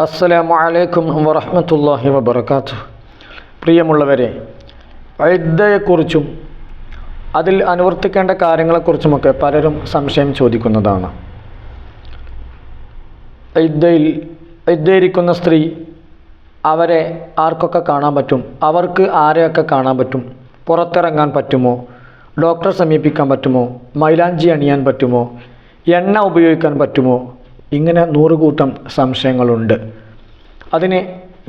അസ്സലാമു അലൈക്കും വറഹ്മത്തുള്ളാഹി വബർക്കാത്തു പ്രിയമുള്ളവരെ വൈദ്യയെക്കുറിച്ചും അതിൽ അനുവർത്തിക്കേണ്ട കാര്യങ്ങളെക്കുറിച്ചുമൊക്കെ പലരും സംശയം ചോദിക്കുന്നതാണ്. ഇദ്ദയിൽ ഇദ്ദയിരിക്കുന്ന സ്ത്രീ അവരെ ആർക്കൊക്കെ കാണാൻ പറ്റും? അവർക്ക് ആരെയൊക്കെ കാണാൻ പറ്റും? പുറത്തിറങ്ങാൻ പറ്റുമോ? ഡോക്ടറെ സമീപിക്കാൻ പറ്റുമോ? മൈലാഞ്ചി അണിയാൻ പറ്റുമോ? എണ്ണ ഉപയോഗിക്കാൻ പറ്റുമോ? ഇങ്ങനെ നൂറുകൂട്ടം സംശയങ്ങളുണ്ട്. അതിന്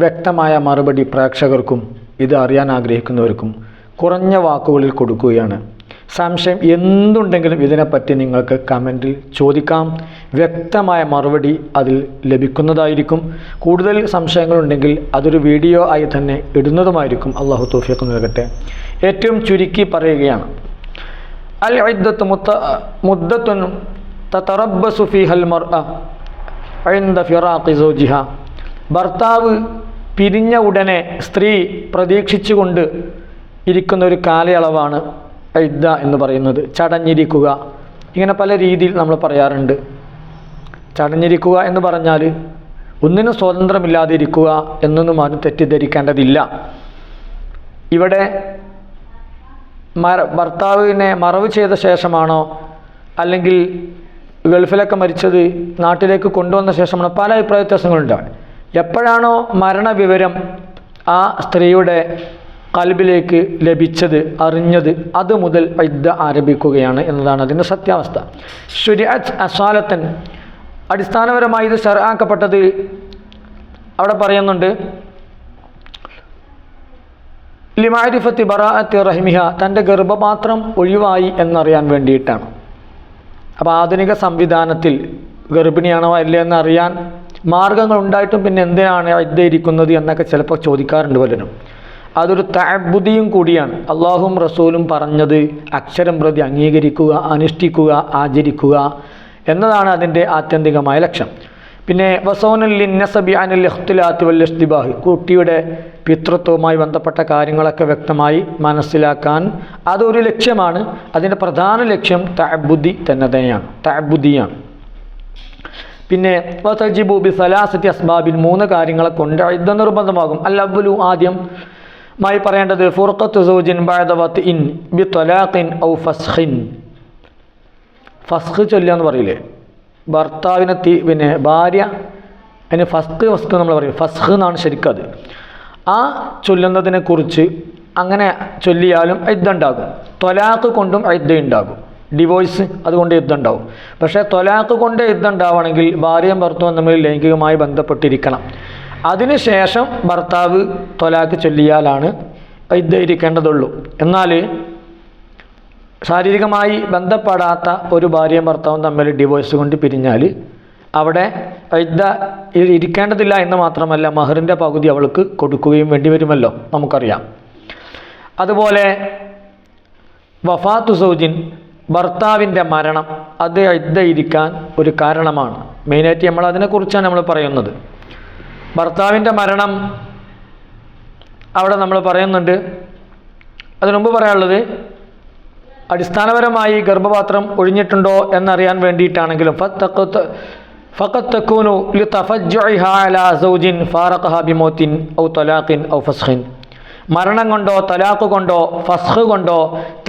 വ്യക്തമായ മറുപടി പ്രേക്ഷകർക്കും ഇത് അറിയാൻ ആഗ്രഹിക്കുന്നവർക്കും കുറഞ്ഞ വാക്കുകളിൽ കൊടുക്കുകയാണ്. സംശയം എന്തുണ്ടെങ്കിലും ഇതിനെപ്പറ്റി നിങ്ങൾക്ക് കമന്റിൽ ചോദിക്കാം. വ്യക്തമായ മറുപടി അതിൽ ലഭിക്കുന്നതായിരിക്കും. കൂടുതൽ സംശയങ്ങളുണ്ടെങ്കിൽ അതൊരു വീഡിയോ ആയി തന്നെ ഇടുന്നതുമായിരിക്കും. അള്ളാഹു തോഫിയൊക്കെ നൽകട്ടെ. ഏറ്റവും ചുരുക്കി പറയുകയാണ്. അൽ മുദ്ദത്തുൻ തറബസു ഫിഹൽ മർഅ ഐന്ദ ഫിറാഖി സൗജിഹ. ഭർത്താവ് പിരിഞ്ഞ ഉടനെ സ്ത്രീ പ്രതീക്ഷിച്ചുകൊണ്ട് ഇരിക്കുന്ന ഒരു കാലയളവാണ് ഇദ്ദ എന്ന് പറയുന്നത്. ചടഞ്ഞിരിക്കുക. ഇങ്ങനെ പല രീതിയിൽ നമ്മൾ പറയാറുണ്ട്. ചടഞ്ഞിരിക്കുക എന്ന് പറഞ്ഞാൽ ഒന്നിനും സ്വാതന്ത്ര്യമില്ലാതെ ഇരിക്കുക എന്നൊന്നും ആരും തെറ്റിദ്ധരിക്കേണ്ടതില്ല. ഇവിടെ മര ഭർത്താവിനെ മറവ് ചെയ്ത ശേഷമാണോ അല്ലെങ്കിൽ ഗൾഫിലൊക്കെ മരിച്ചത് നാട്ടിലേക്ക് കൊണ്ടുവന്ന ശേഷമാണ് പല അഭിപ്രായ വ്യത്യാസങ്ങളുണ്ടാവും എപ്പോഴാണോ മരണവിവരം ആ സ്ത്രീയുടെ കൽബിലേക്ക് ലഭിച്ചത് അറിഞ്ഞത് അത് മുതൽ വൈദ്യ ആരംഭിക്കുകയാണ് എന്നതാണ് അതിന്റെ സത്യാവസ്ഥ. ശുരിഅത്ത് അസാലത്തൻ അടിസ്ഥാനപരമായി ഇത് ഷർആക്കപ്പെട്ടത് അവിടെ പറയുന്നുണ്ട് ലിമാരിഫത്തി ബറാഅത്തി റഹിമിഹ തന്റെ ഗർഭപാത്രം ഒഴിവായി എന്നറിയാൻ വേണ്ടിയിട്ടാണ്. അപ്പോൾ ആധുനിക സംവിധാനത്തിൽ ഗർഭിണിയാണോ അല്ലേ എന്ന് അറിയാൻ മാർഗങ്ങൾ ഉണ്ടായിട്ടും പിന്നെ എന്തിനാണ് ഇരിക്കുന്നത് എന്നൊക്കെ ചിലപ്പോൾ ചോദിക്കാറുണ്ട് പലരും. അതൊരു തഅബുദിയും കൂടിയാണ്. അള്ളാഹും റസൂലും പറഞ്ഞത് അക്ഷരം പ്രതി അംഗീകരിക്കുക അനുഷ്ഠിക്കുക ആചരിക്കുക എന്നതാണ് അതിന്റെ ആത്യന്തികമായ ലക്ഷ്യം. പിന്നെ വസോനുല്ലിന്നസബി അനിൽ ഇഖ്തിലാത്ത് ഇഷ്തിബാഹ്. കുട്ടിയുടെ പിതൃത്വവുമായി ബന്ധപ്പെട്ട കാര്യങ്ങളൊക്കെ വ്യക്തമായി മനസ്സിലാക്കാൻ അതൊരു ലക്ഷ്യമാണ്. അതിന്റെ പ്രധാന ലക്ഷ്യം തഅബുദ്ധി തന്നെ തന്നെയാണ്. തഅബുദ്ധിയാണ് പിന്നെ വതജിബു ബി സലാസത്തി അസ്ബാബിൻ മൂന്ന് കാര്യങ്ങളെ കൊണ്ട് ഇത് നിർബന്ധമാകും. അല്ലബുലു ആദ്യം മായി പറയേണ്ടത് ഫുർഖത്ത് സൗജിൻ ബഅദവത്ത് ഇൻ ബി തൊലാഖിൻ ഔ ഫസ്ഖിൻ. ഫസ്ഖ് ചൊല്ലുക എന്ന് പറയില്ലേ? ഭർത്താവിനെ തീ പിന്നെ ഭാര്യ അതിന് ഫസ്ഖ് വസ്തു നമ്മൾ പറയും. ഫസ്ഖ് എന്നാണ് ശരിക്കത് ആ ചൊല്ലുന്നതിനെ കുറിച്ച് അങ്ങനെ ചൊല്ലിയാലും യുദ്ധമുണ്ടാകും തൊലാക്ക് കൊണ്ടും ഇദ്ദ ഉണ്ടാകും ഡിവോഴ്സ് അതുകൊണ്ട് യുദ്ധം ഉണ്ടാവും പക്ഷേ തൊലാക്ക് കൊണ്ട് യുദ്ധം ഉണ്ടാവണമെങ്കിൽ ഭാര്യയും ഭർത്താവും തമ്മിൽ ലൈംഗികമായി ബന്ധപ്പെട്ടിരിക്കണം. അതിനുശേഷം ഭർത്താവ് തൊലാക്ക് ചൊല്ലിയാലാണ് യുദ്ധം ഇരിക്കേണ്ടതുള്ളൂ എന്നാൽ ശാരീരികമായി ബന്ധപ്പെടാത്ത ഒരു ഭാര്യയും ഭർത്താവും തമ്മിൽ ഡിവോഴ്സ് കൊണ്ട് പിരിഞ്ഞാൽ അവിടെ യുദ്ധ ഇരിക്കേണ്ടതില്ല എന്ന് മാത്രമല്ല മഹറിന്റെ പകുതി അവൾക്ക് കൊടുക്കുകയും വേണ്ടി വരുമല്ലോ നമുക്കറിയാം. അതുപോലെ വഫാത്തു സൗജിൻ ഭർത്താവിന്റെ മരണം അത് ഇദ്ദ ഇരിക്കാൻ ഒരു കാരണമാണ്. മെയിനായിട്ട് നമ്മൾ അതിനെക്കുറിച്ചാണ് നമ്മൾ പറയുന്നത്. ഭർത്താവിന്റെ മരണം അവിടെ നമ്മൾ പറയുന്നുണ്ട്. അതിനുമുമ്പ് പറയാനുള്ളത് അടിസ്ഥാനപരമായി ഗർഭപാത്രം ഒഴിഞ്ഞിട്ടുണ്ടോ എന്നറിയാൻ വേണ്ടിയിട്ടാണെങ്കിലും ഫക്കത്തക്കൂനു ബിമോത്തിൻ ഔ തലാഖിൻ ഔ ഫസ്ഖിൻ. മരണം കൊണ്ടോ തലാഖ് കൊണ്ടോ ഫസ്ഖ് കൊണ്ടോ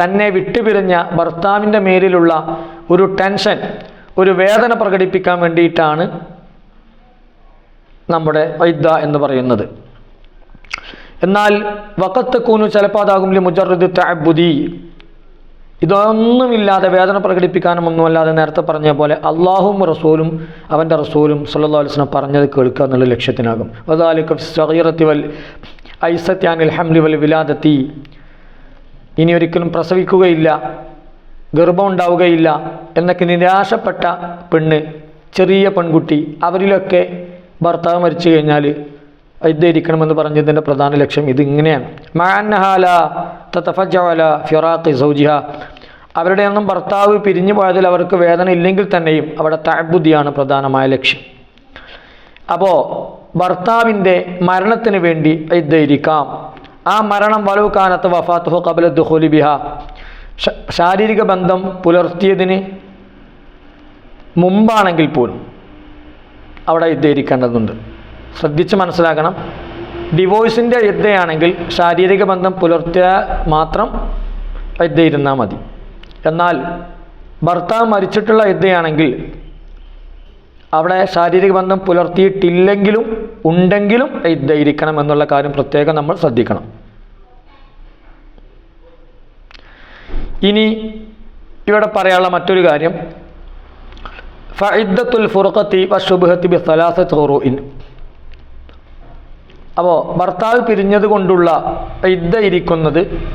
തന്നെ വിട്ടുപിരിഞ്ഞ ഭർത്താവിന്റെ മേലിലുള്ള ഒരു ടെൻഷൻ ഒരു വേദന പ്രകടിപ്പിക്കാൻ വേണ്ടിയിട്ടാണ് നമ്മുടെ വൈദ്യ എന്ന് പറയുന്നത്. എന്നാൽ വക്കത്ത് കൂനു ചിലപ്പോൾ അതാകും മുജറുദ് തഅബുദി ഇതൊന്നുമില്ലാതെ വേദന പ്രകടിപ്പിക്കാനും ഒന്നുമല്ലാതെ നേരത്തെ പറഞ്ഞ പോലെ അള്ളാഹും റസൂലും അവന്റെ റസൂലും സല്ലാ അലിസ്ലം പറഞ്ഞത് കേൾക്കുക എന്നുള്ള ലക്ഷ്യത്തിനാകും. വദാലിക സഹീറത്തി വൽ ഐസത്യാനിൽ ഹംലി വൽ വിലാദത്തി. ഇനി ഒരിക്കലും പ്രസവിക്കുകയില്ല ഗർഭം ഉണ്ടാവുകയില്ല എന്നൊക്കെ നിരാശപ്പെട്ട പെണ്ണ് ചെറിയ പെൺകുട്ടി അവരിലൊക്കെ ഭർത്താവ് മരിച്ചു കഴിഞ്ഞാൽ ഇരിക്കണമെന്ന് പറഞ്ഞതിന്റെ പ്രധാന ലക്ഷ്യം ഇതിങ്ങനെയാണ്. മാനഹാല തഫജല ഫിറാത്ത് സൗജിഹ. അവരുടെ ഒന്നും ഭർത്താവ് പിരിഞ്ഞു പോയതിൽ അവർക്ക് വേദന ഇല്ലെങ്കിൽ തന്നെയും അവിടെ താഴ്ബുദ്ധിയാണ് പ്രധാനമായ ലക്ഷ്യം. അപ്പോൾ ഭർത്താവിന്റെ മരണത്തിന് വേണ്ടി ഇരിക്കാം ആ മരണം വലവ് കാനത്ത് വഫാത്തുഹു കബല ദുഹോലി ബിഹ. ശാരീരിക ബന്ധം പുലർത്തിയതിന് മുമ്പാണെങ്കിൽ പോലും അവിടെ ധരിക്കേണ്ടതുണ്ട് ശ്രദ്ധിച്ച് മനസ്സിലാക്കണം. ഡിവോഴ്സിന്റെ യുദ്ധയാണെങ്കിൽ ശാരീരിക ബന്ധം പുലർത്തിയാൽ മാത്രം യുദ്ധ മതി. എന്നാൽ ഭർത്താവ് മരിച്ചിട്ടുള്ള യുദ്ധയാണെങ്കിൽ അവിടെ ശാരീരിക ബന്ധം പുലർത്തിയിട്ടില്ലെങ്കിലും ഉണ്ടെങ്കിലും ഇദ്ദയിരിക്കണം എന്നുള്ള കാര്യം പ്രത്യേകം നമ്മൾ ശ്രദ്ധിക്കണം. ഇനി ഇവിടെ പറയാനുള്ള മറ്റൊരു കാര്യം. ഫഇദ്ദത്തുൽ ഫുർഖത്തി വശുബഹത്തി ബി സലാസത്ത് ഖുറൂഇൻ. അപ്പോൾ ഭർത്താവ് പിരിഞ്ഞത് കൊണ്ടുള്ള ഇരിക്കുന്നത്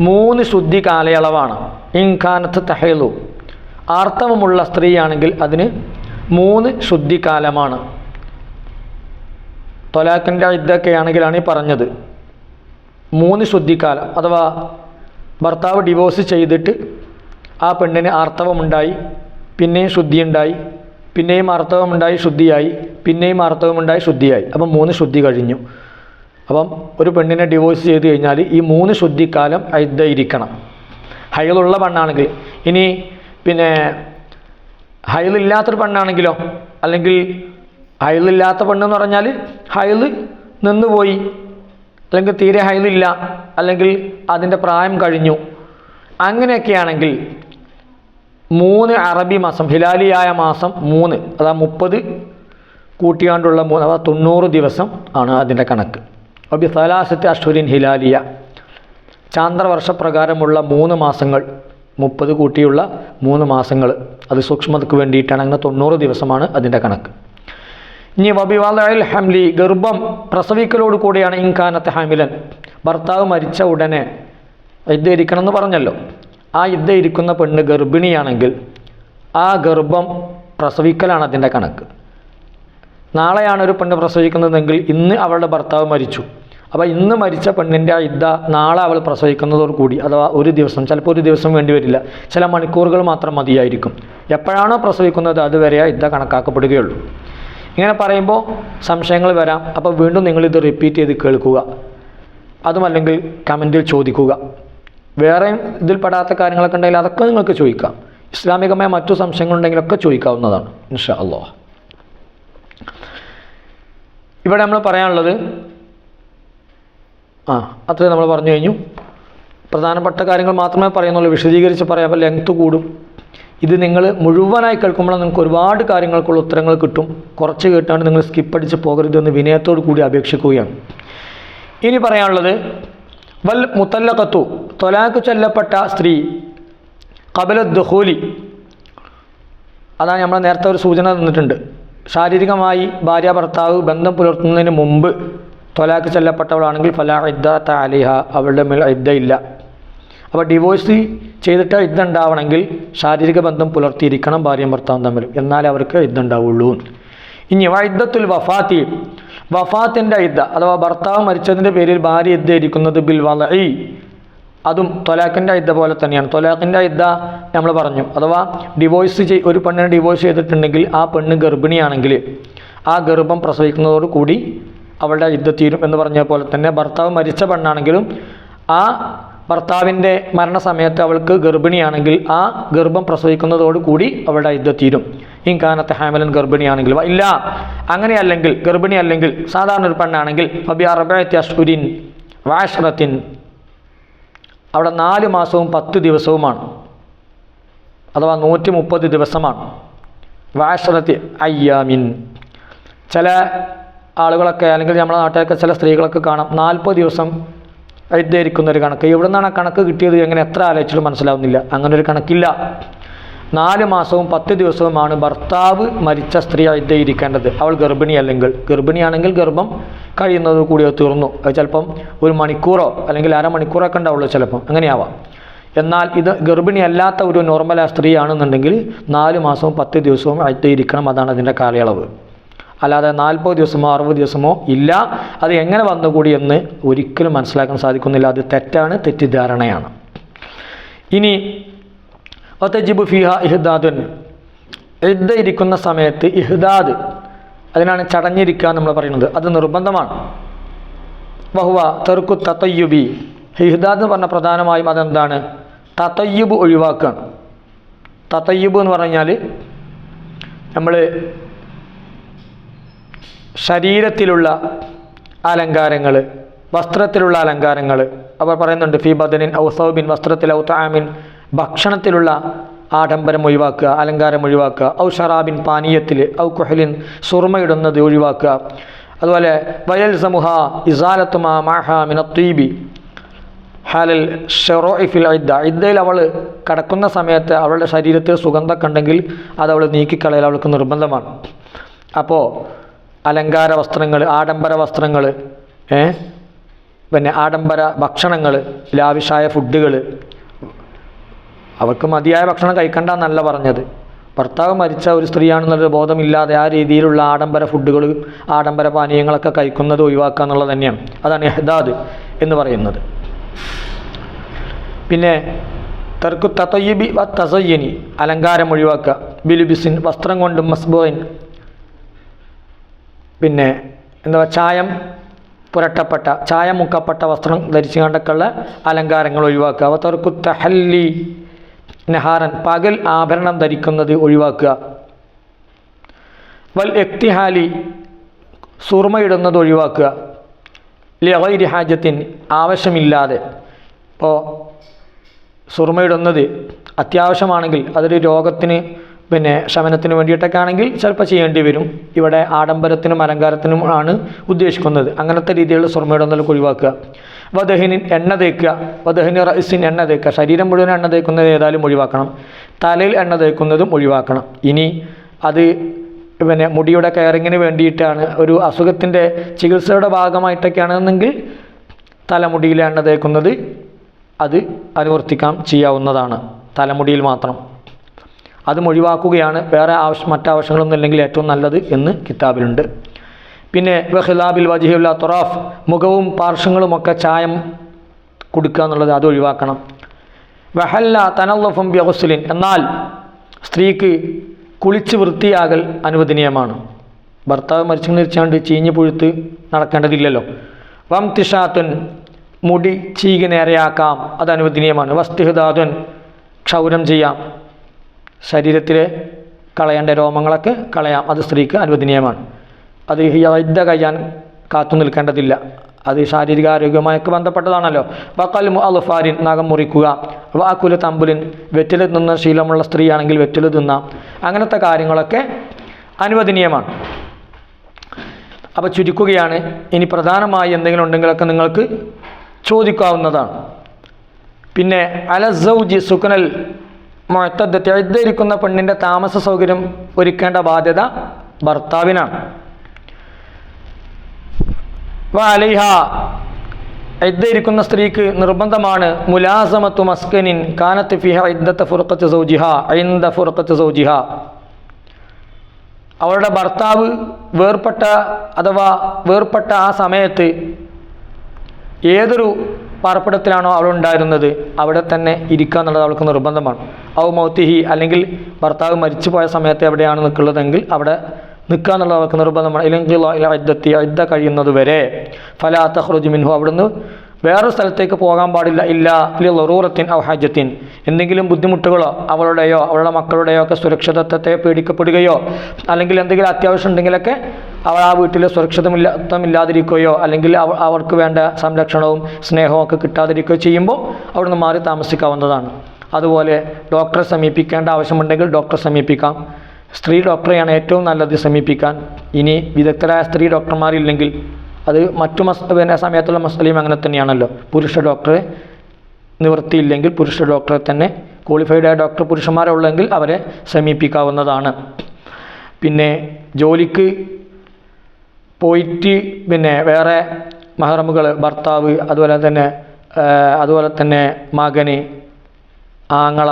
മൂന്ന് ശുദ്ധി കാലയളവാണ്. ഇൻഖാനത്ത് തഹേലു. ആർത്തവമുള്ള സ്ത്രീയാണെങ്കിൽ അതിന് മൂന്ന് ശുദ്ധിക്കാലമാണ് തൊലാഖിന്റെ ഇതൊക്കെയാണെങ്കിലാണ് ഈ പറഞ്ഞത്. മൂന്ന് ശുദ്ധിക്കാലം അഥവാ ഭർത്താവ് ഡിവോഴ്സ് ചെയ്തിട്ട് ആ പെണ്ണിന് ആർത്തവമുണ്ടായി പിന്നെയും ശുദ്ധിയുണ്ടായി പിന്നെയും ആർത്തവമുണ്ടായി ശുദ്ധിയായി പിന്നെയും ആർത്തവമുണ്ടായി ശുദ്ധിയായി. അപ്പം മൂന്ന് ശുദ്ധി കഴിഞ്ഞു. അപ്പം ഒരു പെണ്ണിനെ ഡിവോഴ്സ് ചെയ്ത് കഴിഞ്ഞാൽ ഈ മൂന്ന് ശുദ്ധിക്കാലം ഇരിക്കണം ഹൈലുള്ള പണ്ണാണെങ്കിൽ ഇനി പിന്നെ ഹൈലില്ലാത്തൊരു പണ്ണാണെങ്കിലോ അല്ലെങ്കിൽ ഹൈലില്ലാത്ത പെണ്ണെന്ന് പറഞ്ഞാൽ ഹൈൽ നിന്നുപോയി. അല്ലെങ്കിൽ തീരെ ഹൈലില്ല. അല്ലെങ്കിൽ അതിന്റെ പ്രായം കഴിഞ്ഞു. അങ്ങനെയൊക്കെയാണെങ്കിൽ മൂന്ന് അറബി മാസം ഹിലാലിയായ മാസം മൂന്ന് അതാ മുപ്പത് കൂട്ടിയാണ്ടുള്ള മൂന്ന് അതാ തൊണ്ണൂറ് ദിവസം ആണ് അതിന്റെ കണക്ക്. അബി സലാസത്തെ അഷ്ഹുരിൻ ഹിലാലിയ. ചാന്ദ്രവർഷപ്രകാരമുള്ള മൂന്ന് മാസങ്ങൾ മുപ്പത് കൂട്ടിയുള്ള മൂന്ന് മാസങ്ങൾ അത് സൂക്ഷ്മതയ്ക്ക് വേണ്ടിയിട്ടാണ്. അങ്ങനെ തൊണ്ണൂറ് ദിവസമാണ് അതിന്റെ കണക്ക്. ഇനി വബിവാലയിൽ ഹംലി ഗർഭം പ്രസവിക്കലോട് കൂടിയാണ് ഇൻകാനത്തെ ഹാമിലൻ. ഭർത്താവ് മരിച്ച ഉടനെ യുദ്ധ ഇരിക്കണം എന്ന് പറഞ്ഞല്ലോ. ആ യുദ്ധ ഇരിക്കുന്ന പെണ്ണ് ഗർഭിണിയാണെങ്കിൽ ആ ഗർഭം പ്രസവിക്കലാണ് അതിന്റെ കണക്ക്. നാളെയാണ് ഒരു പെണ്ണ് പ്രസവിക്കുന്നതെങ്കിൽ ഇന്ന് അവളുടെ ഭർത്താവ് മരിച്ചു. അപ്പോൾ ഇന്ന് മരിച്ച പെണ്ണിന്റെ ആ ഇദ്ദ നാളെ അവൾ പ്രസവിക്കുന്നതോട് കൂടി അഥവാ ഒരു ദിവസം ചിലപ്പോൾ ഒരു ദിവസം വേണ്ടി വരില്ല. ചില മണിക്കൂറുകൾ മാത്രം മതിയായിരിക്കും. എപ്പോഴാണോ പ്രസവിക്കുന്നത് അതുവരെ ആ ഇദ്ദ കണക്കാക്കപ്പെടുകയുള്ളൂ. ഇങ്ങനെ പറയുമ്പോൾ സംശയങ്ങൾ വരാം. അപ്പോൾ വീണ്ടും നിങ്ങളിത് റിപ്പീറ്റ് ചെയ്ത് കേൾക്കുക. അതുമല്ലെങ്കിൽ കമന്റിൽ ചോദിക്കുക. വേറെയും ഇതിൽപ്പെടാത്ത കാര്യങ്ങളൊക്കെ ഉണ്ടെങ്കിൽ അതൊക്കെ നിങ്ങൾക്ക് ചോദിക്കാം. ഇസ്ലാമികമായ മറ്റു സംശയങ്ങളുണ്ടെങ്കിലൊക്കെ ചോദിക്കാവുന്നതാണ് ഇൻഷാ അല്ലോ ഇവിടെ നമ്മൾ പറയാനുള്ളത് ആ അത്രയും നമ്മൾ പറഞ്ഞു കഴിഞ്ഞു. പ്രധാനപ്പെട്ട കാര്യങ്ങൾ മാത്രമേ പറയുന്നുള്ളൂ. വിശദീകരിച്ച് പറയാം ലെങ്ത്ത് കൂടും. ഇത് നിങ്ങൾ മുഴുവനായി കേൾക്കുമ്പോൾ നിങ്ങൾക്ക് ഒരുപാട് കാര്യങ്ങൾക്കുള്ള ഉത്തരങ്ങൾ കിട്ടും. കുറച്ച് കേട്ടാണ് നിങ്ങൾ സ്കിപ്പ് അടിച്ച് പോകരുതെന്ന് വിനയത്തോടു കൂടി അപേക്ഷിക്കുകയാണ്. ഇനി പറയാനുള്ളത് വൽ മുത്തല്ലഖത്തു തൊലാക്ക് ചൊല്ലപ്പെട്ട സ്ത്രീ കബല ദുഹൂലി അതാണ് നമ്മൾ നേരത്തെ ഒരു സൂചന തന്നിട്ടുണ്ട്. ശാരീരികമായി ഭാര്യ ഭർത്താവ് ബന്ധം പുലർത്തുന്നതിന് മുമ്പ് തൊലാക്ക് ചെല്ലപ്പെട്ടവളാണെങ്കിൽ ഫല ഇദ്ദ അലിഹ അവളുടെ മേൽ ഇദ്ദ ഇല്ല. അപ്പോൾ ഡിവോഴ്സ് ചെയ്തിട്ട് ഇദ്ദ ഉണ്ടാവണമെങ്കിൽ ശാരീരിക ബന്ധം പുലർത്തിയിരിക്കണം ഭാര്യയും ഭർത്താവും തമ്മിൽ. എന്നാലേ അവർക്ക് ഇദ്ദ ഉണ്ടാവുള്ളൂ. ഇനി വൈദ്യത്തുൽ വഫാത്തി വഫാത്തിന്റെ ഇദ്ദ അഥവാ ഭർത്താവ് മരിച്ചതിന്റെ പേരിൽ ഭാര്യ ഇദ്ദ ഇരിക്കുന്നത് ബിൽ വളഇ അതും തൊലാഖിന്റെ ഇദ്ദ പോലെ തന്നെയാണ്. തൊലാഖിന്റെ ഇദ്ദ നമ്മൾ പറഞ്ഞു. അഥവാ ഡിവോഴ്സ് ചെയ് ഒരു പെണ്ണിനെ ഡിവോഴ്സ് ചെയ്തിട്ടുണ്ടെങ്കിൽ ആ പെണ്ണ് ഗർഭിണിയാണെങ്കിൽ ആ ഗർഭം പ്രസവിക്കുന്നതോട് കൂടി അവളുടെ യുദ്ധ തീരും എന്ന് പറഞ്ഞ പോലെ തന്നെ ഭർത്താവ് മരിച്ച പെണ്ണാണെങ്കിലും ആ ഭർത്താവിന്റെ മരണസമയത്ത് അവൾക്ക് ഗർഭിണിയാണെങ്കിൽ ആ ഗർഭം പ്രസവിക്കുന്നതോട് കൂടി അവളുടെ യുദ്ധ തീരും. ഇൻകാനത്തെ ഹാമലൻ ഗർഭിണിയാണെങ്കിൽ ഇല്ല അങ്ങനെയല്ലെങ്കിൽ ഗർഭിണി അല്ലെങ്കിൽ സാധാരണ ഒരു പെണ്ണാണെങ്കിൽ ഫബിയ വാഷ്റത്തിൻ അവിടെ നാല് മാസവും പത്ത് ദിവസവുമാണ്. അഥവാ നൂറ്റി മുപ്പത് ദിവസമാണ്. വാഷ്റത്തി അയ്യാമിൻ. ചില ആളുകളൊക്കെ അല്ലെങ്കിൽ നമ്മുടെ നാട്ടിലൊക്കെ ചില സ്ത്രീകളൊക്കെ കാണാം. നാൽപ്പത് ദിവസം എഴുതിയിരിക്കുന്ന ഒരു കണക്ക്. എവിടെ നിന്നാണ് ആ കണക്ക് കിട്ടിയത് എങ്ങനെ എത്ര ആലോചിച്ചിട്ടും മനസ്സിലാവുന്നില്ല. അങ്ങനെ ഒരു കണക്കില്ല. നാല് മാസവും പത്ത് ദിവസവുമാണ് ഭർത്താവ് മരിച്ച സ്ത്രീ എഴുതിയിരിക്കേണ്ടത്. അവൾ ഗർഭിണി അല്ലെങ്കിൽ ഗർഭിണിയാണെങ്കിൽ ഗർഭം കഴിയുന്നത് കൂടിയോ തീർന്നു. അത് ചിലപ്പം ഒരു മണിക്കൂറോ അല്ലെങ്കിൽ അരമണിക്കൂറൊക്കെ ഉണ്ടാവുള്ളൂ ചിലപ്പം. അങ്ങനെയാവാം. എന്നാൽ ഇത് ഗർഭിണി അല്ലാത്ത ഒരു നോർമൽ സ്ത്രീയാണെന്നുണ്ടെങ്കിൽ നാല് മാസവും പത്ത് ദിവസവും എഴുതിയിരിക്കണം. അതാണ് അതിന്റെ കാലയളവ്. അല്ലാതെ നാൽപ്പത് ദിവസമോ അറുപത് ദിവസമോ ഇല്ല. അത് എങ്ങനെ വന്നുകൂടി എന്ന് ഒരിക്കലും മനസ്സിലാക്കാൻ സാധിക്കുന്നില്ല. അത് തെറ്റാണ് തെറ്റിദ്ധാരണയാണ്. ഇനി ഒത്തജിബു ഫിഹ ഇഹ്ദാദുൻ. ഇദ്ദ ഇരിക്കുന്ന സമയത്ത് ഇഹ്ദാദ് അതിനാണ് ചടഞ്ഞിരിക്കുക നമ്മൾ പറയുന്നത്. അത് നിർബന്ധമാണ്. വഹുവ തെറുക്കു തത്തയ്യുബി ഇഹ്ദാദ് എന്ന് പറഞ്ഞ പ്രധാനമായും അതെന്താണ്? തത്തയ്യുബ് ഒഴിവാക്കുകയാണ് തത്തയ്യുബ് എന്ന് പറഞ്ഞാൽ നമ്മൾ ശരീരത്തിലുള്ള അലങ്കാരങ്ങൾ വസ്ത്രത്തിലുള്ള അലങ്കാരങ്ങൾ അവർ പറയുന്നുണ്ട് ഫി ബദനിൻ ഔ സൗബിൻ വസ്ത്രത്തിൽ ഔ താമിൻ ഭക്ഷണത്തിലുള്ള ആഡംബരം ഒഴിവാക്കുക അലങ്കാരം ഒഴിവാക്കുക. ഔ ഷറാബിൻ പാനീയത്തിൽ ഔ കുഹലിൻ സുർമയിടുന്നത് ഒഴിവാക്കുക. അതുപോലെ വയൽ സമൂഹ ഇസാലത്തുമാ മാഹ ഹാലൽ ഷെറോഇഫിൽ ഇദ്ദ. ഇദ്ദയിൽ അവൾ കടക്കുന്ന സമയത്ത് അവളുടെ ശരീരത്തിൽ സുഗന്ധം കണ്ടെങ്കിൽ അത് അവൾ നീക്കിക്കളയൽ അവൾക്ക് നിർബന്ധമാണ്. അപ്പോൾ അലങ്കാര വസ്ത്രങ്ങൾ ആഡംബര വസ്ത്രങ്ങൾ പിന്നെ ആഡംബര ഭക്ഷണങ്ങൾ ലാവിഷായ ഫുഡുകൾ. അവർക്ക് മതിയായ ഭക്ഷണം കഴിക്കണ്ട എന്നല്ല പറഞ്ഞത്. ഭർത്താവ് മരിച്ച ഒരു സ്ത്രീയാണെന്നൊരു ബോധമില്ലാതെ ആ രീതിയിലുള്ള ആഡംബര ഫുഡുകൾ ആഡംബര പാനീയങ്ങളൊക്കെ കഴിക്കുന്നത് ഒഴിവാക്കുക എന്നുള്ളത് തന്നെയാണ്. അതാണ് എഹ്ദാദ് എന്ന് പറയുന്നത്. പിന്നെ തെർക്കു തത്തയ്യബി വ തസയ്യനി അലങ്കാരം ഒഴിവാക്കുക. ബിലുബിസിൻ വസ്ത്രം കൊണ്ടും മസ്ബോയിൻ പിന്നെ എന്താ ചായം പുരട്ടപ്പെട്ട ചായം മുക്കപ്പെട്ട വസ്ത്രം ധരിച്ചു കണ്ടൊക്കെയുള്ള അലങ്കാരങ്ങൾ ഒഴിവാക്കുക. അവ തെർക്കു തഹല്ലി നഹാറൻ പകൽ ആഭരണം ധരിക്കുന്നത് ഒഴിവാക്കുക. വൽ എക്തിഹാലി സുർമയിടുന്നത് ഒഴിവാക്കുക. ലഹൈരി ഹാജത്തിൻ ആവശ്യമില്ലാതെ. ഇപ്പോൾ സുർമയിടുന്നത് അത്യാവശ്യമാണെങ്കിൽ അതൊരു രോഗത്തിന് പിന്നെ ശമനത്തിന് വേണ്ടിയിട്ടൊക്കെ ആണെങ്കിൽ ചിലപ്പോൾ ചെയ്യേണ്ടി വരും. ഇവിടെ ആഡംബരത്തിനും അലങ്കാരത്തിനും ആണ് ഉദ്ദേശിക്കുന്നത്. അങ്ങനത്തെ രീതിയിലുള്ള സ്വർമ്മയുടെ സുർമയിടുന്നതൊക്കെ ഒഴിവാക്കുക. വധഹിനിൻ എണ്ണ തേക്കുക. വധഹിനി റൈസിൻ എണ്ണ തേക്കുക. ശരീരം മുഴുവൻ എണ്ണ തേക്കുന്നത് ഏതായാലും ഒഴിവാക്കണം. തലയിൽ എണ്ണ തേക്കുന്നതും ഒഴിവാക്കണം. ഇനി അത് പിന്നെ മുടിയുടെ കെയറിങ്ങിന് വേണ്ടിയിട്ടാണ് ഒരു അസുഖത്തിന്റെ ചികിത്സയുടെ ഭാഗമായിട്ടൊക്കെയാണെന്നെങ്കിൽ തലമുടിയിൽ എണ്ണ തേക്കുന്നത് അത് അനുവർത്തിക്കാം ചെയ്യാവുന്നതാണ്. തലമുടിയിൽ മാത്രം. അതും ഒഴിവാക്കുകയാണ്. വേറെ ആവശ്യം മറ്റാവശ്യങ്ങളൊന്നും ഇല്ലെങ്കിൽ ഏറ്റവും നല്ലത് എന്ന് കിതാബിലുണ്ട്. പിന്നെ വെഹ്ലാബിൽ വജിഹുല്ല തൊറാഫ് മുഖവും പാർശ്വങ്ങളുമൊക്കെ ചായം കൊടുക്കുക എന്നുള്ളത് അത് ഒഴിവാക്കണം. വെഹല്ല തനല്ലഫും ബിഹുസ്ലിൻ എന്നാൽ സ്ത്രീക്ക് കുളിച്ച് വൃത്തിയാകൽ അനുവദനീയമാണ്. ഭർത്താവ് മരിച്ചു നിരിച്ചാണ്ട് ചീഞ്ഞ് പുഴുത്ത് നടക്കേണ്ടതില്ലല്ലോ. വം തിഷാത്തുൻ മുടി ചീകി നേരെയാക്കാം അത് അനുവദനീയമാണ്. വസ്തുഹിതാതുൻ ക്ഷൗരം ചെയ്യാം. ശരീരത്തിലെ കളയേണ്ട രോമങ്ങളൊക്കെ കളയാം. അത് സ്ത്രീക്ക് അനുവദനീയമാണ്. അത് ഹിയദ്ദ കഴിയാൻ കാത്തു നിൽക്കേണ്ടതില്ല. അത് ശാരീരിക ആരോഗ്യവുമായൊക്കെ ബന്ധപ്പെട്ടതാണല്ലോ. വക്കൽ അലുഫാരിൻ നഖം മുറിക്കുക വാക്കുല തമ്പുലിൻ വെറ്റില തിന്ന ശീലമുള്ള സ്ത്രീയാണെങ്കിൽ വെറ്റില തിന്നാം അങ്ങനത്തെ കാര്യങ്ങളൊക്കെ അനുവദനീയമാണ്. അപ്പോൾ ചുരുക്കുകയാണ്. ഇനി പ്രധാനമായി എന്തെങ്കിലും ഉണ്ടെങ്കിലൊക്കെ നിങ്ങൾക്ക് ചോദിക്കാവുന്നതാണ്. പിന്നെ അലസൗജി സുക്കനൽ മുഴത്തദ്ദത്തെ എഴുതിയിരിക്കുന്ന പെണ്ണിന്റെ താമസ സൗകര്യം ഒരുക്കേണ്ട ബാധ്യത ഭർത്താവിനാണ്. വാലിഹ ഇദ്ദയിരിക്കുന്ന സ്ത്രീക്ക് നിർബന്ധമാണ് മുലാസമത്തു മസ്കനിൻ കാനത്ത് ഫിഹ ഇദ്ദത്ത് ഫുറക്കത്ത് സൗജിഹ ഐന്ദ ഫുറക്കത്ത് സൗജിഹ. അവളുടെ ഭർത്താവ് വേർപ്പെട്ട അഥവാ വേർപ്പെട്ട ആ സമയത്ത് ഏതൊരു പാർപ്പിടത്തിലാണോ അവൾ ഉണ്ടായിരുന്നത്? അവിടെ തന്നെ ഇരിക്കുക എന്നുള്ളത് അവൾക്ക് നിർബന്ധമാണ്. ഔ മൗത്തിഹി അല്ലെങ്കിൽ ഭർത്താവ് മരിച്ചു പോയ സമയത്ത് എവിടെയാണ് നിൽക്കുന്നതെങ്കിൽ അവിടെ നിൽക്കുക എന്നുള്ളത് അവൾക്ക് നിർബന്ധമാണ്. ഇല്ലെങ്കിൽ ഇദ്ദത്തി ഇദ്ദ കഴിയുന്നത് വരെ. ഫലാ തഹ്റുജ് മിൻഹു അവിടുന്ന് വേറൊരു സ്ഥലത്തേക്ക് പോകാൻ പാടില്ല ഇല്ല ലി ലറൂറത്തിൻ ഔ എന്തെങ്കിലും ബുദ്ധിമുട്ടുകളോ അവളുടെയോ അവളുടെ മക്കളുടെയോ ഒക്കെ സുരക്ഷിതത്വത്തെ പേടിക്കപ്പെടുകയോ അല്ലെങ്കിൽ എന്തെങ്കിലും അത്യാവശ്യം ഉണ്ടെങ്കിലൊക്കെ അവൾ ആ വീട്ടിൽ ഇല്ലാതിരിക്കുകയോ അല്ലെങ്കിൽ അവ അവർക്ക് വേണ്ട സംരക്ഷണവും സ്നേഹവും ഒക്കെ കിട്ടാതിരിക്കുകയോ ചെയ്യുമ്പോൾ അവിടുന്ന് മാറി താമസിക്കാവുന്നതാണ്. അതുപോലെ ഡോക്ടറെ സമീപിക്കേണ്ട ആവശ്യമുണ്ടെങ്കിൽ ഡോക്ടറെ സമീപിക്കാം. സ്ത്രീ ഡോക്ടറെയാണ് ഏറ്റവും നല്ലത് സമീപിക്കാൻ. ഇനി വിദഗ്ധരായ സ്ത്രീ ഡോക്ടർമാരില്ലെങ്കിൽ അത് മറ്റു മസ് പിന്നെ സമയത്തുള്ള മസ്ലിം അങ്ങനെ തന്നെയാണല്ലോ. പുരുഷ ഡോക്ടറെ നിവൃത്തിയില്ലെങ്കിൽ പുരുഷ ഡോക്ടറെ തന്നെ ക്വാളിഫൈഡ് ആയ ഡോക്ടർ പുരുഷന്മാരുള്ളെങ്കിൽ അവരെ സമീപിക്കാവുന്നതാണ്. പിന്നെ ജോലിക്ക് പോയിട്ട് പിന്നെ വേറെ മഹറമുകൾ ഭർത്താവ് അതുപോലെ തന്നെ അതുപോലെ തന്നെ മകന് ആങ്ങള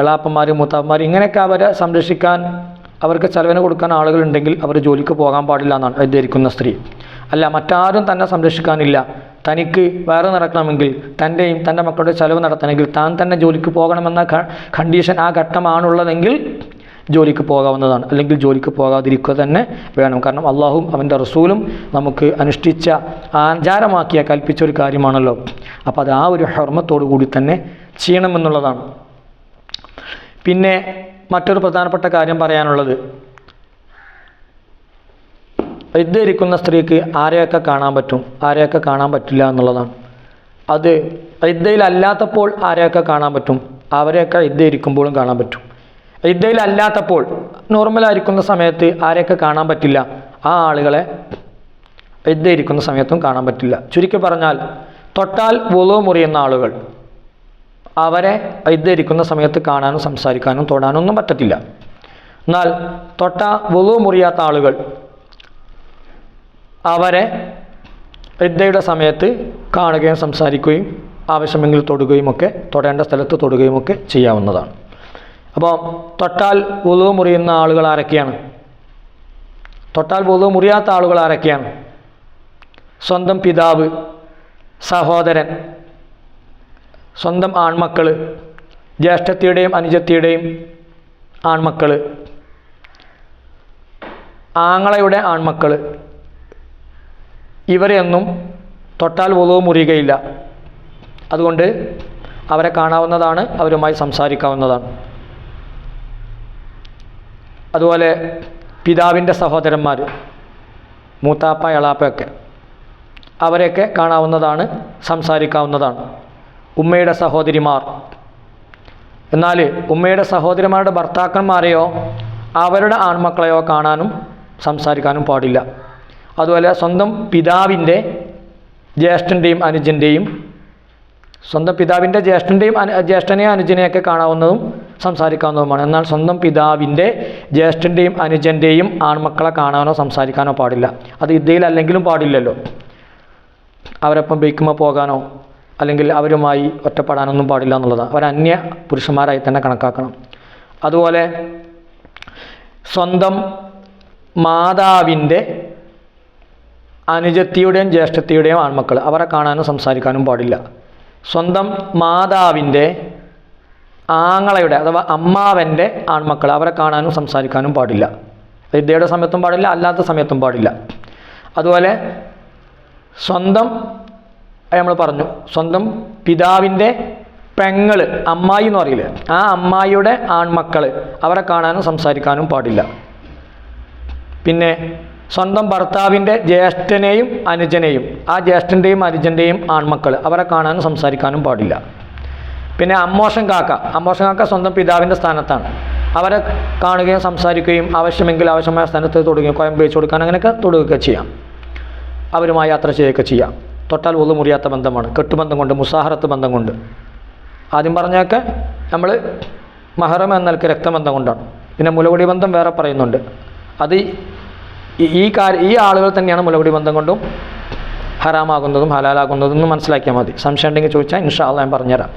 എളാപ്പന്മാർ മൂത്താപ്പന്മാർ ഇങ്ങനെയൊക്കെ അവരെ സംരക്ഷിക്കാൻ അവർക്ക് ചെലവിന് കൊടുക്കാൻ ആളുകളുണ്ടെങ്കിൽ അവർ ജോലിക്ക് പോകാൻ പാടില്ല എന്നാണ് ധരിക്കുന്ന സ്ത്രീ. അല്ല മറ്റാരും തന്നെ സംരക്ഷിക്കാനില്ല. തനിക്ക് വേറെ നടക്കണമെങ്കിൽ തന്റെയും തന്റെ മക്കളുടെ ചെലവ് നടത്തണമെങ്കിൽ താൻ തന്നെ ജോലിക്ക് പോകണമെന്ന കണ്ടീഷൻ ആ ഘട്ടമാണുള്ളതെങ്കിൽ ജോലിക്ക് പോകാവുന്നതാണ്. അല്ലെങ്കിൽ ജോലിക്ക് പോകാതിരിക്കുക തന്നെ വേണം. കാരണം അള്ളാഹും അവന്റെ റസൂലും നമുക്ക് അനുഷ്ഠിച്ച ആചാരമാക്കിയ കൽപ്പിച്ച ഒരു കാര്യമാണല്ലോ. അപ്പോൾ അത് ആ ഒരു ഹർമ്മത്തോടു കൂടി തന്നെ ചെയ്യണമെന്നുള്ളതാണ്. പിന്നെ മറ്റൊരു പ്രധാനപ്പെട്ട കാര്യം പറയാനുള്ളത്. ഇരിക്കുന്ന സ്ത്രീക്ക് ആരെയൊക്കെ കാണാൻ പറ്റും? ആരെയൊക്കെ കാണാൻ പറ്റില്ല എന്നുള്ളതാണ്. അത് ഇദ്ദയിലല്ലാത്തപ്പോൾ ആരെയൊക്കെ കാണാൻ പറ്റും? അവരെയൊക്കെ ഇദ്ദ ഇരിക്കുമ്പോഴും കാണാൻ പറ്റും. ഇദ്ദയിലല്ലാത്തപ്പോൾ നോർമലായിരിക്കുന്ന സമയത്ത് ആരെയൊക്കെ കാണാൻ പറ്റില്ല? ആ ആളുകളെ ഇദ്ദ ഇരിക്കുന്ന സമയത്തും കാണാൻ പറ്റില്ല. ചുരുക്കി പറഞ്ഞാൽ തൊട്ടാൽ വുളു മുറിയുന്ന ആളുകൾ. അവരെ ഇദ്ദ ഇരിക്കുന്ന സമയത്ത് കാണാനും സംസാരിക്കാനും തൊടാനും ഒന്നും പറ്റത്തില്ല. എന്നാൽ തൊട്ട വുളു മുറിയാത്ത ആളുകൾ അവരെ ഇദ്ദയുടെ സമയത്ത് കാണുകയും സംസാരിക്കുകയും ആവശ്യമെങ്കിൽ തൊടുകയും ഒക്കെ തൊടേണ്ട സ്ഥലത്ത് തൊടുകയും ഒക്കെ ചെയ്യാവുന്നതാണ്. അപ്പോൾ തൊട്ടാൽ വുളു മുറിയുന്ന ആളുകൾ ആരൊക്കെയാണ്? തൊട്ടാൽ വുളു മുറിയാത്ത ആളുകൾ ആരൊക്കെയാണ്? സ്വന്തം പിതാവ് സഹോദരൻ സ്വന്തം ആൺമക്കൾ ജ്യേഷ്ഠത്തിയുടെയും അനുജത്തിയുടെയും ആൺമക്കൾ ആങ്ങളയുടെ ആൺമക്കൾ ഇവരെയൊന്നും തൊട്ടാൽ വുളു മുറിയുകയില്ല. അതുകൊണ്ട് അവരെ കാണാവുന്നതാണ് അവരുമായി സംസാരിക്കാവുന്നതാണ്. അതുപോലെ പിതാവിന്റെ സഹോദരന്മാർ മൂത്താപ്പ എളാപ്പയൊക്കെ അവരെയൊക്കെ കാണാവുന്നതാണ് സംസാരിക്കാവുന്നതാണ്. ഉമ്മയുടെ സഹോദരിമാർ. എന്നാൽ ഉമ്മയുടെ സഹോദരിമാരുടെ ഭർത്താക്കന്മാരെയോ അവരുടെ ആൺമക്കളെയോ കാണാനും സംസാരിക്കാനും പാടില്ല. അതുപോലെ സ്വന്തം പിതാവിന്റെ ജ്യേഷ്ഠന്റെയും അനുജന്റെയും സ്വന്തം പിതാവിന്റെ ജ്യേഷ്ഠന്റെയും അനു ജ്യേഷ്ഠനെയും അനുജനെയൊക്കെ കാണാവുന്നതും സംസാരിക്കാവുന്നതുമാണ്. എന്നാൽ സ്വന്തം പിതാവിന്റെ ജ്യേഷ്ഠന്റെയും അനുജന്റെയും ആൺമക്കളെ കാണാനോ സംസാരിക്കാനോ പാടില്ല. അത് ഇതിലല്ലെങ്കിലും പാടില്ലല്ലോ. അവരൊപ്പം ബൈക്കുമ്പോൾ പോകാനോ അല്ലെങ്കിൽ അവരുമായി ഒറ്റപ്പെടാനൊന്നും പാടില്ല എന്നുള്ളതാണ്. അവർ അന്യ പുരുഷന്മാരായി തന്നെ കണക്കാക്കണം. അതുപോലെ സ്വന്തം മാതാവിന്റെ അനുജത്തിയുടെയും ജ്യേഷ്ഠത്തിയുടെയും ആൺമക്കൾ അവരെ കാണാനും സംസാരിക്കാനും പാടില്ല. സ്വന്തം മാതാവിന്റെ ആങ്ങളയുടെ അഥവാ അമ്മാവന്റെ ആൺമക്കൾ അവരെ കാണാനും സംസാരിക്കാനും പാടില്ല. വിദ്യയുടെ സമയത്തും പാടില്ല അല്ലാത്ത സമയത്തും പാടില്ല. അതുപോലെ സ്വന്തം നമ്മൾ പറഞ്ഞു. സ്വന്തം പിതാവിന്റെ പെങ്ങൾ അമ്മായി എന്ന് പറയില്ലേ? ആ അമ്മായിയുടെ ആൺമക്കൾ അവരെ കാണാനും സംസാരിക്കാനും പാടില്ല. പിന്നെ സ്വന്തം ഭർത്താവിന്റെ ജ്യേഷ്ഠനെയും അനുജനെയും ആ ജ്യേഷ്ഠന്റെയും അനുജന്റെയും ആൺമക്കൾ അവരെ കാണാനും സംസാരിക്കാനും പാടില്ല. പിന്നെ അമ്മോഷൻ കാക്ക. അമ്മോഷൻ കാക്ക സ്വന്തം പിതാവിന്റെ സ്ഥാനത്താണ്. അവരെ കാണുകയും സംസാരിക്കുകയും ആവശ്യമെങ്കിൽ ആവശ്യമായ സ്ഥാനത്ത് തൊടുകയും കോയം ഉപയോഗിച്ച് കൊടുക്കാൻ അങ്ങനെയൊക്കെ തൊടുകയൊക്കെ ചെയ്യാം. അവരുമായി യാത്ര ചെയ്യുകയൊക്കെ ചെയ്യാം. തൊട്ടാൽ ഒതു മുറിയാത്ത ബന്ധമാണ്. കെട്ടുബന്ധം കൊണ്ട് മുസാഹറത്ത് ബന്ധം കൊണ്ട്. ആദ്യം പറഞ്ഞൊക്കെ നമ്മൾ മഹറം എന്നൽക്ക് രക്തബന്ധം കൊണ്ടാണ്. പിന്നെ മുലകുടി ബന്ധം വേറെ പറയുന്നുണ്ട്. അത് ഈ- കാര്യ ഈ ആളുകൾ തന്നെയാണ് മുലകുടി ബന്ധം കൊണ്ടും ഹറാമാകുന്നതും ഹലാലാകുന്നതും എന്ന് മനസ്സിലാക്കിയാൽ മതി. സംശയം ഉണ്ടെങ്കിൽ ചോദിച്ചാൽ ഇൻഷാ അള്ളാഹ് ഞാൻ പറഞ്ഞുതരാം.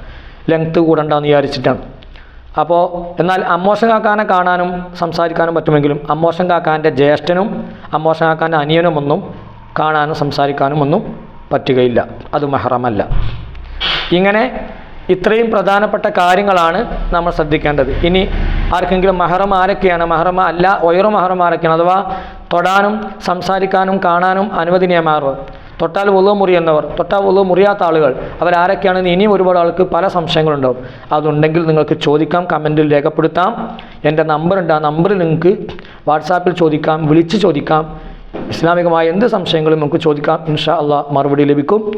ലെങ്ത്ത് കൂടണ്ടെന്ന് വിചാരിച്ചിട്ടാണ്. അപ്പോൾ എന്നാൽ അമ്മോശം കാക്കാനെ കാണാനും സംസാരിക്കാനും പറ്റുമെങ്കിലും അമ്മോശം കാക്കാന്റെ ജ്യേഷ്ഠനും അമ്മോശം കാക്കാന്റെ അനിയനും ഒന്നും കാണാനും സംസാരിക്കാനും ഒന്നും പറ്റുകയില്ല. അത് മെഹറമല്ല. ഇങ്ങനെ ഇത്രയും പ്രധാനപ്പെട്ട കാര്യങ്ങളാണ് നമ്മൾ ശ്രദ്ധിക്കേണ്ടത്. ഇനി ആർക്കെങ്കിലും മഹറം ആരൊക്കെയാണ്? മഹറമ അല്ല ഒയറു മഹറം ആരൊക്കെയാണ്? അഥവാ തൊടാനും സംസാരിക്കാനും കാണാനും അനുവദനീയമാർ തൊട്ടാൽ ഉളു മുറിയുന്നവർ തൊട്ടാൽ ഉളു മുറിയാത്ത ആളുകൾ അവരാരൊക്കെയാണെന്ന് ഇനിയും ഒരുപാട് ആൾക്ക് പല സംശയങ്ങളുണ്ടാവും. അതുണ്ടെങ്കിൽ നിങ്ങൾക്ക് ചോദിക്കാം കമന്റിൽ രേഖപ്പെടുത്താം. എന്റെ നമ്പറുണ്ട് ആ നമ്പറിൽ നിങ്ങൾക്ക് വാട്സാപ്പിൽ ചോദിക്കാം വിളിച്ച് ചോദിക്കാം. ഇസ്ലാമികമായ എന്ത് സംശയങ്ങളും നമുക്ക് ചോദിക്കാം. ഇൻഷാ അള്ളാഹ് മറുപടി ലഭിക്കും.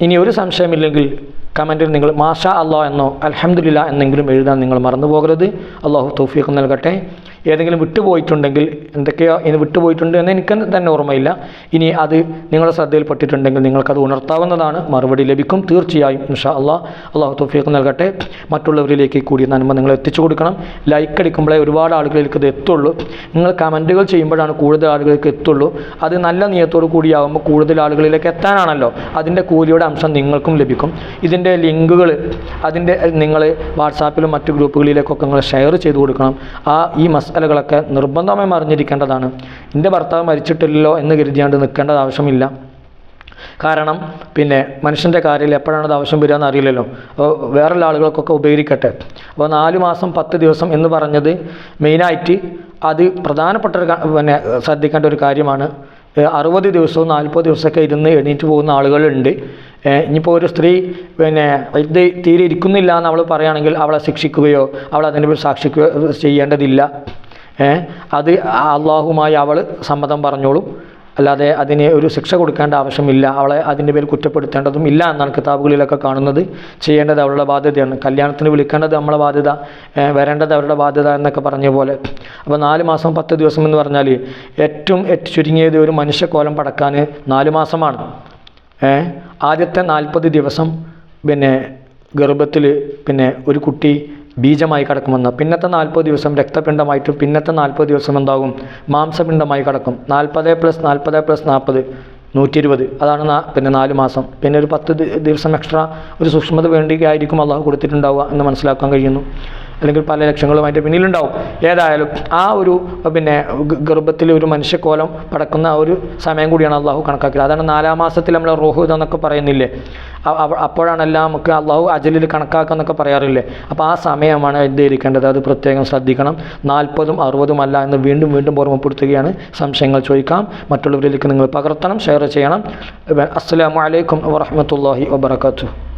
ഇനി ഒരു സംശയമില്ലെങ്കിൽ കമന്റിൽ നിങ്ങൾ മാഷാ അള്ളാഹ് എന്നോ അലഹമുല്ല എന്നെങ്കിലും എഴുതാൻ നിങ്ങൾ മറന്നു പോകരുത് അള്ളാഹു തൗഫീഖ് നൽകട്ടെ. ഏതെങ്കിലും വിട്ടുപോയിട്ടുണ്ടെങ്കിൽ എന്തൊക്കെയോ ഇനി വിട്ടുപോയിട്ടുണ്ട് എന്ന് എനിക്ക് തന്നെ ഓർമ്മയില്ല. ഇനി അത് നിങ്ങളുടെ ശ്രദ്ധയിൽപ്പെട്ടിട്ടുണ്ടെങ്കിൽ നിങ്ങൾക്കത് ഉണർത്താവുന്നതാണ്. മറുപടി ലഭിക്കും. തീർച്ചയായും ഇൻഷാ അള്ളാഹ് അള്ളാഹു തൗഫീഖ് നൽകട്ടെ. മറ്റുള്ളവരിലേക്ക് കൂടി നന്മ നിങ്ങൾ എത്തിച്ചു കൊടുക്കണം. ലൈക്ക് അടിക്കുമ്പോഴേ ഒരുപാട് ആളുകളിലേക്ക് ഇത് എത്തുള്ളൂ. നിങ്ങൾ കമന്റുകൾ ചെയ്യുമ്പോഴാണ് കൂടുതൽ ആളുകളിലേക്ക് എത്തുള്ളൂ. അത് നല്ല നിയത്തോടു കൂടിയാകുമ്പോൾ കൂടുതൽ ആളുകളിലേക്ക് എത്താനാണല്ലോ. അതിന്റെ കൂലിയുടെ അംശം നിങ്ങൾക്കും ലഭിക്കും. ഇതിന്റെ ലിങ്കുകൾ അതിന്റെ നിങ്ങൾ വാട്സാപ്പിലും മറ്റു ഗ്രൂപ്പുകളിലേക്കൊക്കെ നിങ്ങൾ ഷെയർ ചെയ്ത് കൊടുക്കണം. ആ ഈ മസാലകളൊക്കെ നിർബന്ധമായും അറിഞ്ഞിരിക്കേണ്ടതാണ്. എന്റെ ഭർത്താവ് മരിച്ചിട്ടില്ലല്ലോ എന്ന് കരുതിയാണ്ട് നിൽക്കേണ്ടത് ആവശ്യമില്ല. കാരണം പിന്നെ മനുഷ്യന്റെ കാര്യത്തിൽ എപ്പോഴാണ് അത് ആവശ്യം വരിക അറിയില്ലല്ലോ അപ്പോൾ വേറെയുള്ള ആളുകൾക്കൊക്കെ ഉപകരിക്കട്ടെ. അപ്പോൾ നാല് മാസം പത്ത് ദിവസം എന്ന് പറഞ്ഞത് മെയിനായിട്ട് അത് പ്രധാനപ്പെട്ട ഒരു പിന്നെ ശ്രദ്ധിക്കേണ്ട ഒരു കാര്യമാണ്. അറുപത് ദിവസവും നാൽപ്പത് ദിവസമൊക്കെ ഇരുന്ന് എണീറ്റ് പോകുന്ന ആളുകളുണ്ട്. ഇനിയിപ്പോൾ ഒരു സ്ത്രീ പിന്നെ ഇത് തീരെ ഇരിക്കുന്നില്ല എന്ന് അവൾ പറയുകയാണെങ്കിൽ അവളെ ശിക്ഷിക്കുകയോ അവൾ അതിനെ സാക്ഷിക്കുകയോ ചെയ്യേണ്ടതില്ല. അത് അള്ളാഹുമായി അവൾ സമ്മതം പറഞ്ഞോളും. അല്ലാതെ അതിന് ഒരു ശിക്ഷ കൊടുക്കേണ്ട ആവശ്യമില്ല. അവളെ അതിന്റെ പേരിൽ കുറ്റപ്പെടുത്തേണ്ടതും ഇല്ല എന്നാണ് കിതാബുകളിലൊക്കെ കാണുന്നത്. ചെയ്യേണ്ടത് അവളുടെ ബാധ്യതയാണ്. കല്യാണത്തിന് വിളിക്കേണ്ടത് നമ്മളെ ബാധ്യത വരേണ്ടത് അവരുടെ ബാധ്യത എന്നൊക്കെ പറഞ്ഞ പോലെ. അപ്പോൾ നാല് മാസം പത്ത് ദിവസം എന്ന് പറഞ്ഞാൽ ഏറ്റവും ചുരുങ്ങിയത് ഒരു മനുഷ്യക്കോലം പടക്കാൻ നാല് മാസമാണ്. ആദ്യത്തെ നാൽപ്പത് ദിവസം പിന്നെ ഗർഭത്തിൽ പിന്നെ ഒരു കുട്ടി ബീജമായി കടക്കുമെന്ന്. പിന്നത്തെ നാൽപ്പത് ദിവസം രക്തപിണ്ഡമായിട്ട് പിന്നത്തെ നാൽപ്പത് ദിവസം എന്താകും? മാംസപിണ്ഡമായി കടക്കും. നാൽപ്പത് പ്ലസ് നാൽപ്പത് പ്ലസ് നാൽപ്പത് നൂറ്റി ഇരുപത് അതാണ് നാ പിന്നെ നാല് മാസം. പിന്നെ ഒരു പത്ത് ദിവസം എക്സ്ട്രാ ഒരു സൂക്ഷ്മത വേണ്ടിയായിരിക്കും അള്ളാഹു കൊടുത്തിട്ടുണ്ടാവുക എന്ന് മനസ്സിലാക്കാൻ കഴിയുന്നു. അല്ലെങ്കിൽ പല ലക്ഷങ്ങളും അതിന്റെ പിന്നിലുണ്ടാവും. ഏതായാലും ആ ഒരു പിന്നെ ഗർഭത്തിൽ ഒരു മനുഷ്യക്കോലം പടക്കുന്ന ആ ഒരു സമയം കൂടിയാണ് അള്ളാഹു കണക്കാക്കിയത്. അതാണ് നാലാം മാസത്തിൽ നമ്മൾ റോഹു എന്നൊക്കെ പറയുന്നില്ലേ? അപ്പോഴാണെല്ലാം നമുക്ക് അള്ളാഹു അജലിൽ കണക്കാക്കുക എന്നൊക്കെ പറയാറില്ലേ? അപ്പോൾ ആ സമയമാണ് എന്തിരിക്കേണ്ടത് അത് പ്രത്യേകം ശ്രദ്ധിക്കണം. നാൽപ്പതും അറുപതും അല്ല എന്ന് വീണ്ടും വീണ്ടും ഓർമ്മപ്പെടുത്തുകയാണ്. സംശയങ്ങൾ ചോദിക്കാം. മറ്റുള്ളവരിലേക്ക് നിങ്ങൾ പകർത്തണം ഷെയർ ചെയ്യണം. അസ്സലാമു അലൈക്കും വറഹ്മത്തുള്ളാഹി വബറകാതുഹു.